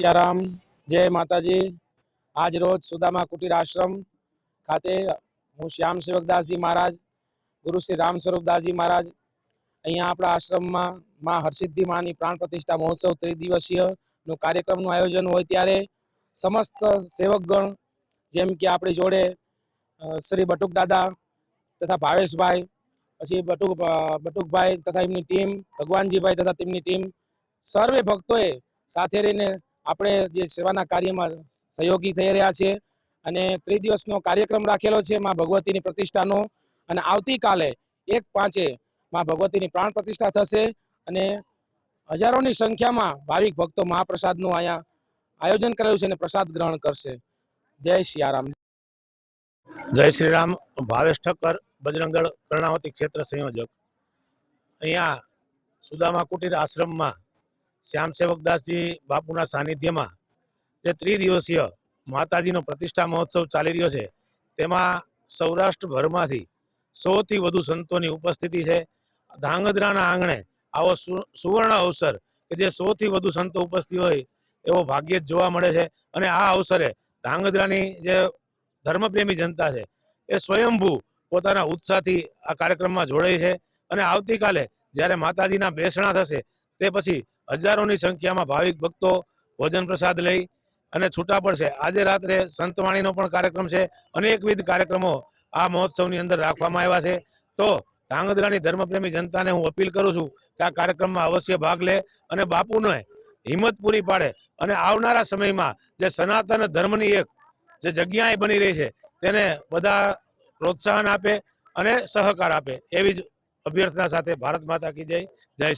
સિયારામ, જય માતાજી. આજ રોજ સુદામા કુટીર આશ્રમ ખાતે હું શ્યામ સેવકદાસજી મહારાજ, ગુરુ શ્રી રામ સ્વરૂપદાસજી મહારાજ, અહીંયા આપણા આશ્રમમાં માં હરસિદ્ધિ માની પ્રાણ પ્રતિષ્ઠા મહોત્સવ ત્રિદિવસીયનું કાર્યક્રમનું આયોજન હોય ત્યારે સમસ્ત સેવકગણ, જેમ કે આપણી જોડે શ્રી બટુક દાદા તથા ભાવેશભાઈ, પછી બટુક બટુકભાઈ તથા એમની ટીમ, ભગવાનજીભાઈ તથા તેમની ટીમ, સર્વે ભક્તોએ સાથે રહીને આપણે જે સેવાના કાર્યમાં સહયોગી થઈ રહ્યા છે અને ત્રિદિવસનો કાર્યક્રમ રાખેલો છે માં ભગવતીની પ્રતિષ્ઠાનો અને આવતીકાલે એક પાંચે માં ભગવતીની પ્રાણ પ્રતિષ્ઠા થશે અને હજારોની સંખ્યામાં ભાવિક ભક્તો મહાપ્રસાદનું અહીંયા આયોજન કરેલું છે અને પ્રસાદ ગ્રહણ કરશે. જય સિયારામ જય શ્રી રામ. ભાવેશ ઠક્કર બજરંગળ કર્ણાવતી ક્ષેત્ર સંયોજક. અહીંયા સુદામા કુટીર આશ્રમમાં શ્યામ સેવકદાસજી બાપુના સાનિધ્યમાં જે ત્રિદિવસીય માતાજીનો પ્રતિષ્ઠા મહોત્સવ ચાલી રહ્યો છે, તેમાં સૌરાષ્ટ્રભરમાંથી સૌથી વધુ સંતોની ઉપસ્થિતિ છે. ધાંગધ્રાના આંગણે આવો સુવર્ણ અવસર કે જે સૌથી વધુ સંતો ઉપસ્થિત હોય એવો ભાગ્ય જ જોવા મળે છે અને આ અવસરે ધાંગધ્રાની જે ધર્મપ્રેમી જનતા છે એ સ્વયંભૂ પોતાના ઉત્સાહથી આ કાર્યક્રમમાં જોડાય છે અને આવતીકાલે જ્યારે માતાજીના બેસણા થશે તે પછી હજારોની સંખ્યામાં ભાવિક ભક્તો ભોજન પ્રસાદ લઈ અને છૂટા પડશે. આજે રાત્રે સંતવાણીનો પણ કાર્યક્રમ છે. અનેકવિધ કાર્યક્રમો આ મહોત્સવની અંદર રાખવામાં આવ્યા છે. તો ધાંગધ્રાની ધર્મપ્રેમી જનતાને હું અપીલ કરું છું કે આ કાર્યક્રમમાં અવશ્ય ભાગ લે અને બાપુને હિંમત પૂરી પાડે અને આવનારા સમયમાં જે સનાતન ધર્મની એક જે જગ્યાએ બની રહી છે તેને બધા પ્રોત્સાહન આપે અને સહકાર આપે. એવી જ અભ્યર્થના સાથે ભારત માતા કી જય. જય